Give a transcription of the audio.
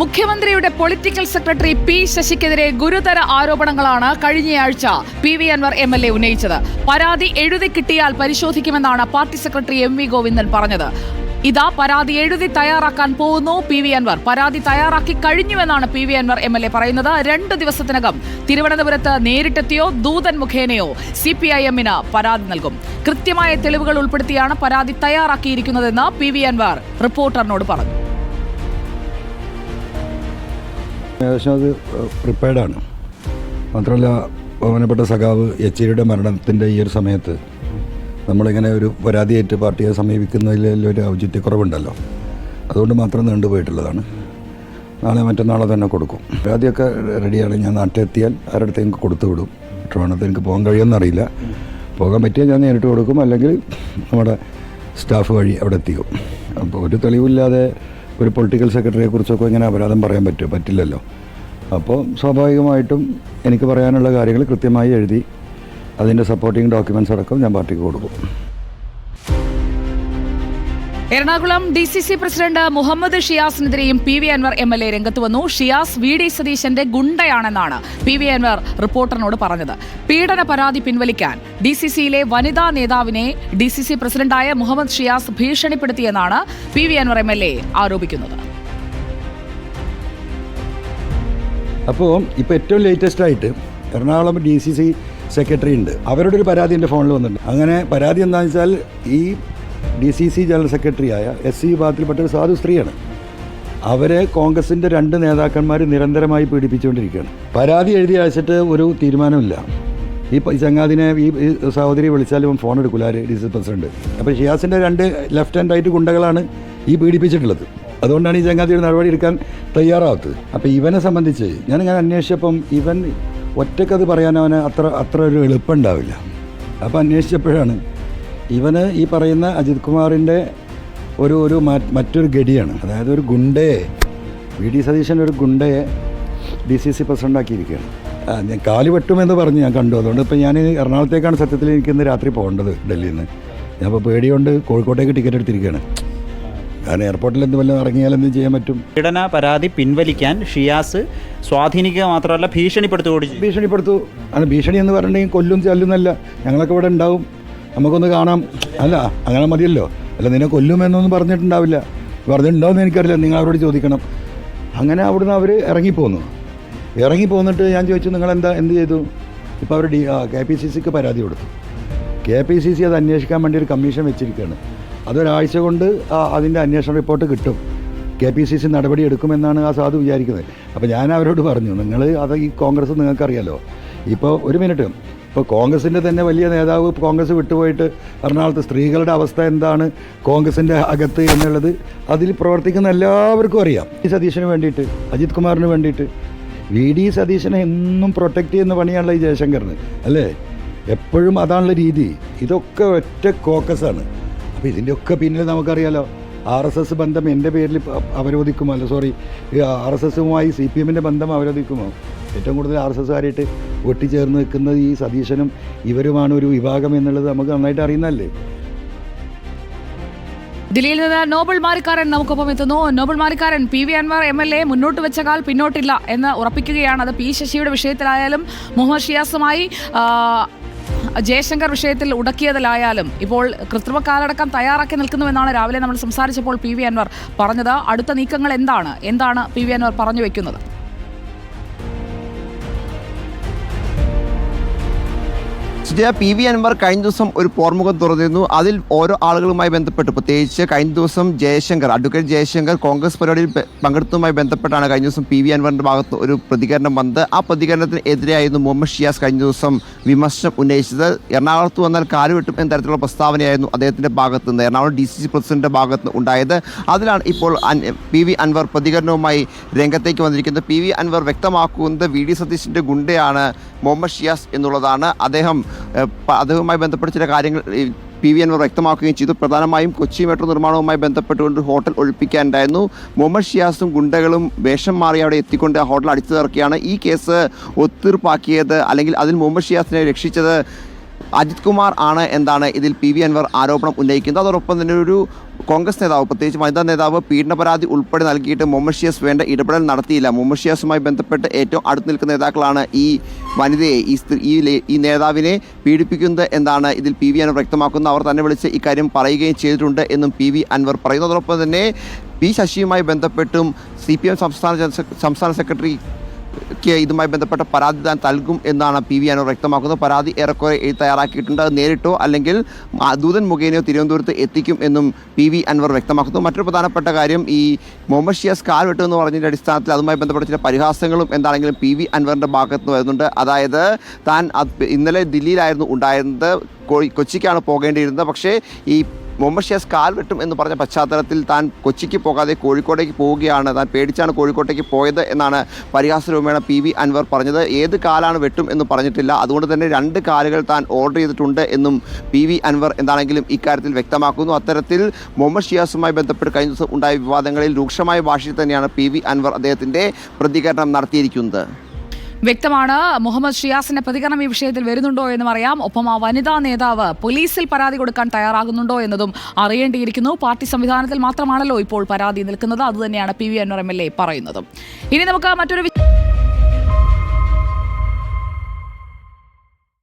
മുഖ്യമന്ത്രിയുടെ political secretary P ശശിക്കെതിരെ ഗുരുതര ആരോപണങ്ങളാണ് കഴിഞ്ഞയാഴ്ച P V Anvar M L A ഉന്നയിച്ചത്. പരാതി എഴുതി കിട്ടിയാൽ പരിശോധിക്കുമെന്നാണ് party secretary M V Govindan പറഞ്ഞത്. ഇതാ പരാതി എഴുതി തയ്യാറാക്കാൻ പോകുന്നു പി വി അൻവർ. പരാതി തയ്യാറാക്കി കഴിഞ്ഞുവെന്നാണ് P V Anvar M L A പറയുന്നത്. രണ്ട് ദിവസത്തിനകം തിരുവനന്തപുരത്ത് നേരിട്ടെത്തിയോ ദൂതൻ മുഖേനയോ സി പി ഐ എമ്മിന് പരാതി നൽകും. കൃത്യമായ തെളിവുകൾ ഉൾപ്പെടുത്തിയാണ് പരാതി തയ്യാറാക്കിയിരിക്കുന്നതെന്ന് പി വി അൻവർ റിപ്പോർട്ടറിനോട് പറഞ്ഞു. ഏകദേശം അത് പ്രിപ്പയർഡാണ് മാത്രമല്ല ബഹുമാനപ്പെട്ട സഖാവ് യെച്ചേരിയുടെ മരണത്തിന്റെ ഈ ഒരു സമയത്ത് നമ്മളിങ്ങനെ ഒരു പരാതിയായിട്ട് പാർട്ടിയെ സമീപിക്കുന്നതിൽ ഒരു ഔചിത്യക്കുറവുണ്ടല്ലോ. അതുകൊണ്ട് മാത്രം നീണ്ടുപോയിട്ടുള്ളതാണ് നാളെ മറ്റന്നാളെ തന്നെ കൊടുക്കും. പരാതിയൊക്കെ റെഡിയാണ്. ഞാൻ നാട്ടിലെത്തിയാൽ ആരുടെ എനിക്ക് കൊടുത്തു വിടും. ട്രോണത്ത് എനിക്ക് പോകാൻ കഴിയുമെന്നറിയില്ല പോകാൻ പറ്റിയാൽ ഞാൻ നേരിട്ട് കൊടുക്കും. അല്ലെങ്കിൽ നമ്മുടെ സ്റ്റാഫ് വഴി അവിടെ എത്തിക്കും. അപ്പോൾ ഒരു തെളിവില്ലാതെ ഒരു പൊളിറ്റിക്കൽ സെക്രട്ടറിയെ കുറിച്ചൊക്കെ ഇങ്ങനെ അപരാധം പറയാൻ പറ്റുമോ പറ്റില്ലല്ലോ. അപ്പോൾ സ്വാഭാവികമായിട്ടും എനിക്ക് പറയാനുള്ള കാര്യങ്ങൾ കൃത്യമായി എഴുതി അതിന്റെ സപ്പോർട്ടിങ് ഡോക്യുമെന്റ്സ് അടക്കം ഞാൻ പാർട്ടിക്ക് കൊടുക്കും. Ernakulam D C C president Muhammad ഷിയാസിനെതിരെയും P V Anvar M L A രംഗത്ത് വന്നു. ഷിയാസ് വി ഡി സതീശന്റെ ഗുണ്ടയാണെന്നാണ് പി വി അൻവർ റിപ്പോർട്ടറിനോട് പറഞ്ഞത്. പീഡന പരാതി പിൻവലിക്കാൻ ഡി സി സിയിലെ വനിതാ നേതാവിനെ ഡി സി സി പ്രസിഡന്റായ Muhammad Shiyas ഭീഷണിപ്പെടുത്തിയെന്നാണ് P V Anvar M L A ആരോപിക്കുന്നത്. അപ്പോൾ ഇപ്പോൾ ഏറ്റവും ലേറ്റസ്റ്റ് ആയിട്ട് Ernakulam D C C secretary ഉണ്ട്. അവരുടെ ഒരു പരാതി എന്റെ ഫോണിൽ വന്നിട്ടുണ്ട്. അങ്ങനെ പരാതി എന്താണെന്ന് വെച്ചാൽ ഈ ഡി സി സി ജനറൽ സെക്രട്ടറിയായ എസ് സി വിഭാഗത്തിൽപ്പെട്ട ഒരു സാധു സ്ത്രീയാണ്. അവരെ കോൺഗ്രസിന്റെ രണ്ട് നേതാക്കന്മാർ നിരന്തരമായി പീഡിപ്പിച്ചുകൊണ്ടിരിക്കുകയാണ്. പരാതി എഴുതി അയച്ചിട്ട് ഒരു തീരുമാനമില്ല. ഈ ചങ്ങാതിനെ ഈ സഹോദരി വിളിച്ചാലും ഫോൺ എടുക്കില്ല ആര്? D C president. അപ്പോൾ ഷിയാസിന്റെ രണ്ട് ലെഫ്റ്റ് ഹാൻഡ് റൈറ്റ് ഗുണ്ടകളാണ് ഈ പീഡിപ്പിച്ചിട്ടുള്ളത്. അതുകൊണ്ടാണ് ഈ ചങ്ങാതി ഒരു നടപടി എടുക്കാൻ തയ്യാറാവാത്തത്. അപ്പോൾ ഇവനെ സംബന്ധിച്ച് ഞാൻ അന്വേഷിച്ചപ്പം ഇവൻ ഒറ്റക്കത് പറയാൻ അവന് അത്ര അത്ര ഒരു എളുപ്പമുണ്ടാവില്ല അപ്പോൾ അന്വേഷിച്ചപ്പോഴാണ് ഇവന് ഈ പറയുന്ന അജിത് കുമാറിന്റെ ഒരു ഒരു മറ്റൊരു ഗഡിയാണ്. അതായത് ഒരു ഗുണ്ടയെ വി ഡി സതീശൻ ഒരു ഗുണ്ടയെ ഡി സി സി പ്രസിഡന്റാക്കിയിരിക്കുകയാണ് ഞാൻ കാൽ വെട്ടുമെന്ന് പറഞ്ഞ് ഞാൻ കണ്ടു. അതുകൊണ്ട് ഇപ്പം ഞാൻ എറണാകുളത്തേക്കാണ് സത്യത്തിൽ എനിക്ക് ഇന്ന് രാത്രി പോകേണ്ടത് ഡൽഹിയിൽ നിന്ന്. ഞാൻ ഇപ്പോൾ പേടിയുണ്ട് കോഴിക്കോട്ടേക്ക് ടിക്കറ്റ് എടുത്തിരിക്കുകയാണ്. കാരണം എയർപോർട്ടിൽ എന്ത് വല്ലതും ഇറങ്ങിയാൽ എന്ത് ചെയ്യാൻ പറ്റും? പീഡന പരാതി പിൻവലിക്കാൻ ഷിയാസ് സ്വാധീനിക്കുക മാത്രമല്ല ഭീഷണിപ്പെടുത്തുകൂടി ചെയ്തു. ഭീഷണിപ്പെടുത്തു. ആണ് ഭീഷണി എന്ന് പറഞ്ഞിട്ടുണ്ടെങ്കിൽ കൊല്ലും ചല്ലുന്നല്ല ഞങ്ങളൊക്കെ ഇവിടെ ഉണ്ടാവും. നമുക്കൊന്ന് കാണാം. അല്ല അങ്ങനെ മതിയല്ലോ. അല്ല നിന്നെ കൊല്ലുമെന്നൊന്നും പറഞ്ഞിട്ടുണ്ടാവില്ല. പറഞ്ഞിട്ടുണ്ടോയെന്ന് എനിക്കറിയില്ല. നിങ്ങൾ അവരോട് ചോദിക്കണം. അങ്ങനെ അവിടുന്ന് അവർ ഇറങ്ങിപ്പോന്നു. ഇറങ്ങിപ്പോന്നിട്ട് ഞാൻ ചോദിച്ചു നിങ്ങൾ എന്താ എന്ത് ചെയ്തു? ഇപ്പോൾ അവർ ഡി കെ പി സി സിക്ക് പരാതി കൊടുത്തു. കെ പി സി സി അത് അന്വേഷിക്കാൻ വേണ്ടി ഒരു കമ്മീഷൻ വെച്ചിരിക്കുകയാണ്. അതൊരാഴ്ച കൊണ്ട് അതിന്റെ അന്വേഷണ റിപ്പോർട്ട് കിട്ടും. കെ പി സി സി നടപടി എടുക്കുമെന്നാണ് ആ സാധു വിചാരിക്കുന്നത്. അപ്പോൾ ഞാൻ അവരോട് പറഞ്ഞു നിങ്ങൾ അത് ഈ കോൺഗ്രസ് നിങ്ങൾക്കറിയാലോ. ഇപ്പോൾ ഒരു മിനിറ്റ് ഇപ്പോൾ കോൺഗ്രസിന്റെ തന്നെ വലിയ നേതാവ് കോൺഗ്രസ് വിട്ടുപോയിട്ട് എറണാകുളത്ത് സ്ത്രീകളുടെ അവസ്ഥ എന്താണ് കോൺഗ്രസിന്റെ അകത്ത് എന്നുള്ളത് അതിൽ പ്രവർത്തിക്കുന്ന എല്ലാവർക്കും അറിയാം. ഈ സതീശന് വേണ്ടിയിട്ട് അജിത് കുമാറിന് വേണ്ടിയിട്ട്. വി ഡി സതീശനെ എന്നും പ്രൊട്ടക്റ്റ് ചെയ്യുന്ന പണിയാണല്ലോ ഈ ജയശങ്കറിന് അല്ലേ? എപ്പോഴും അതാണുള്ള രീതി. ഇതൊക്കെ ഒറ്റ കോക്കസാണ്. അപ്പോൾ ഇതിന്റെയൊക്കെ പിന്നിൽ നമുക്കറിയാലോ ആർ എസ് എസ് ബന്ധം എന്റെ പേരിൽ അവരോധിക്കുമോ അല്ല സോറി ആർ എസ് എസുമായി സി പി എമ്മിന്റെ ബന്ധം അവരോധിക്കുമോ? ഏറ്റവും കൂടുതൽ ആർ എസ് എസ്സുകാരായിട്ട് ഒട്ടിച്ചേർന്ന് നിൽക്കുന്നത് ഈ സതീശനും ഇവരുമാണ് ഒരു വിഭാഗം എന്നുള്ളത് നമുക്ക് നന്നായിട്ട് അറിയുന്നതല്ലേ? ദില്ലിയിൽ നിന്ന് നോബൽ മാറിക്കാരൻ നമുക്കൊപ്പം എത്തുന്നു. Nobel മാറിക്കാരൻ P V Anvar M L A മുന്നോട്ട് വെച്ച കാൽ പിന്നോട്ടില്ല എന്ന് ഉറപ്പിക്കുകയാണ്. അത് പി ശശിയുടെ വിഷയത്തിലായാലും മുഹമ്മദ് ഷിയാസുമായി ജയശങ്കർ വിഷയത്തിൽ ഉടക്കിയതിലായാലും ഇപ്പോൾ കൃത്രിമ കാലടക്കം തയ്യാറാക്കി നിൽക്കുന്നുവെന്നാണ് രാവിലെ നമ്മൾ സംസാരിച്ചപ്പോൾ പി വി അൻവർ പറഞ്ഞത്. അടുത്ത നീക്കങ്ങൾ എന്താണ്? എന്താണ് പി വി അൻവർ പറഞ്ഞു വെക്കുന്നത്? സുജയ പി വി അൻവർ കഴിഞ്ഞ ദിവസം ഒരു പോർമുഖം തുറന്നിരുന്നു. അതിൽ ഓരോ ആളുകളുമായി ബന്ധപ്പെട്ട്. പ്രത്യേകിച്ച് കഴിഞ്ഞ ദിവസം ജയശങ്കർ അഡ്വക്കേറ്റ് ജയശങ്കർ കോൺഗ്രസ് പരിപാടിയിൽ പങ്കെടുത്തതുമായി ബന്ധപ്പെട്ടാണ് കഴിഞ്ഞ ദിവസം പി വി അൻവറിന്റെ ഭാഗത്ത് ഒരു പ്രതികരണം വന്നത്. ആ പ്രതികരണത്തിന് എതിരെയായിരുന്നു മുഹമ്മദ് ഷിയാസ് കഴിഞ്ഞ ദിവസം വിമർശനം ഉന്നയിച്ചത്. എറണാകുളത്ത് വന്നാൽ കാലുവെട്ടും എന്ന തരത്തിലുള്ള പ്രസ്താവനയായിരുന്നു അദ്ദേഹത്തിന്റെ ഭാഗത്ത് നിന്ന് എറണാകുളം ഡി സി സി പ്രസിഡന്റിന്റെ ഭാഗത്ത് ഉണ്ടായത്. അതിലാണ് ഇപ്പോൾ പി വി അൻവർ പ്രതികരണവുമായി രംഗത്തേക്ക് വന്നിരിക്കുന്നത്. പി വി അൻവർ വ്യക്തമാക്കുന്നത് വി ഡി സതീശിന്റെ ഗുണ്ടയാണ് മുഹമ്മദ് ഷിയാസ് എന്നുള്ളതാണ്. അദ്ദേഹം അതുമായി ബന്ധപ്പെട്ട ചില കാര്യങ്ങൾ പി വി അൻവർ വ്യക്തമാക്കുകയും ചെയ്തു. പ്രധാനമായും കൊച്ചി മെട്രോ നിർമ്മാണവുമായി ബന്ധപ്പെട്ടുകൊണ്ട് ഹോട്ടൽ ഒഴിപ്പിക്കാനുണ്ടായിരുന്നു. മുഹമ്മദ് ഷിയാസും ഗുണ്ടകളും വേഷം മാറി അവിടെ എത്തിക്കൊണ്ട് ആ ഹോട്ടൽ അടിച്ചു തീർക്കുകയാണ് ഈ കേസ് ഒത്തീർപ്പാക്കിയത് അല്ലെങ്കിൽ അതിൽ മുഹമ്മദ് ഷിയാസിനെ രക്ഷിച്ചത് അജിത് കുമാർ ആണ് എന്താണ് ഇതിൽ പി വി അൻവർ ആരോപണം ഉന്നയിക്കുന്നത്. അതോടൊപ്പം തന്നെ ഒരു കോൺഗ്രസ് നേതാവ് പ്രത്യേകിച്ച് വനിതാ നേതാവ് പീഡന പരാതി ഉൾപ്പെടെ നൽകിയിട്ട് മൊമഷിയസ് വേണ്ട ഇടപെടൽ നടത്തിയില്ല. മൊമഷിയസുമായി ബന്ധപ്പെട്ട് ഏറ്റവും അടുത്ത് നിൽക്കുന്ന നേതാക്കളാണ് ഈ വനിതയെ ഈ സ്ത്രീ ഈ ഈ നേതാവിനെ പീഡിപ്പിക്കുന്നത് എന്നാണ് ഇതിൽ പി വി അൻവർ വ്യക്തമാക്കുന്നത്. അവർ തന്നെ വിളിച്ച് ഇക്കാര്യം പറയുകയും ചെയ്തിട്ടുണ്ട് എന്നും പി വി അൻവർ പറയുന്നു. അതോടൊപ്പം തന്നെ പി ശശിയുമായി ബന്ധപ്പെട്ടും സി പി എം സംസ്ഥാന സംസ്ഥാന സെക്രട്ടറി ക്ക് ഇതുമായി ബന്ധപ്പെട്ട പരാതി താൻ നൽകും എന്നാണ് പി വി അനൂർ വ്യക്തമാക്കുന്നത്. പരാതി ഏറെക്കുറെ തയ്യാറാക്കിയിട്ടുണ്ട്. നേരിട്ടോ. അല്ലെങ്കിൽ ദൂതൻ മുഖേനയോ തിരുവനന്തപുരത്ത് എത്തിക്കും എന്നും പി വി അൻവർ വ്യക്തമാക്കുന്നു. മറ്റൊരു പ്രധാനപ്പെട്ട കാര്യം ഈ മുഹമ്മദ് ഷിയാസ് കാൽ വെട്ടു എന്ന് പറഞ്ഞതിന്റെ അടിസ്ഥാനത്തിൽ അതുമായി ബന്ധപ്പെട്ട ചില പരിഹാസങ്ങളും എന്താണെങ്കിലും പി വി അൻവറിന്റെ ഭാഗത്ത് നിന്ന് വരുന്നുണ്ട്. അതായത് താൻ ഇന്നലെ ദില്ലിയിലായിരുന്നു ഉണ്ടായിരുന്നത്. കൊച്ചിക്കാണ് പോകേണ്ടിയിരുന്നത്. പക്ഷേ ഈ മുഹമ്മദ് ഷിയാസ് കാൽ വെട്ടും എന്ന് പറഞ്ഞ പശ്ചാത്തലത്തിൽ താൻ കൊച്ചിക്ക് പോകാതെ കോഴിക്കോട്ടേക്ക് പോവുകയാണ്. താൻ പേടിച്ചാണ് കോഴിക്കോട്ടേക്ക് പോയത് എന്നാണ് പരിഹാസരൂപേണ പി വി അൻവർ പറഞ്ഞത്. ഏത് കാലാണ് വെട്ടും എന്ന് പറഞ്ഞിട്ടില്ല. അതുകൊണ്ട് തന്നെ രണ്ട് കാലുകൾ താൻ ഓർഡർ ചെയ്തിട്ടുണ്ട് എന്നും പി വി അൻവർ എന്താണെങ്കിലും ഇക്കാര്യത്തിൽ വ്യക്തമാക്കുന്നു. അത്തരത്തിൽ മുഹമ്മദ് ഷിയാസുമായി ബന്ധപ്പെട്ട് കഴിഞ്ഞ ദിവസം ഉണ്ടായ വിവാദങ്ങളിൽ രൂക്ഷമായ ഭാഷയിൽ തന്നെയാണ് പി വി അൻവർ അദ്ദേഹത്തിന്റെ പ്രതികരണം നടത്തിയിരിക്കുന്നത്. വ്യക്തമാണ്. മുഹമ്മദ് ഷിയാസിന്റെ പ്രതികരണം ഈ വിഷയത്തിൽ വരുന്നുണ്ടോ എന്നും അറിയാം. ഒപ്പം ആ വനിതാ നേതാവ് പോലീസിൽ പരാതി കൊടുക്കാൻ തയ്യാറാകുന്നുണ്ടോ എന്നതും അറിയേണ്ടിയിരിക്കുന്നു. പാർട്ടി സംവിധാനത്തിൽ മാത്രമാണല്ലോ ഇപ്പോൾ പരാതി നിൽക്കുന്നത്. അതുതന്നെയാണ് P V Anvar M L A പറയുന്നത്. ഇനി നമുക്ക് മറ്റൊരു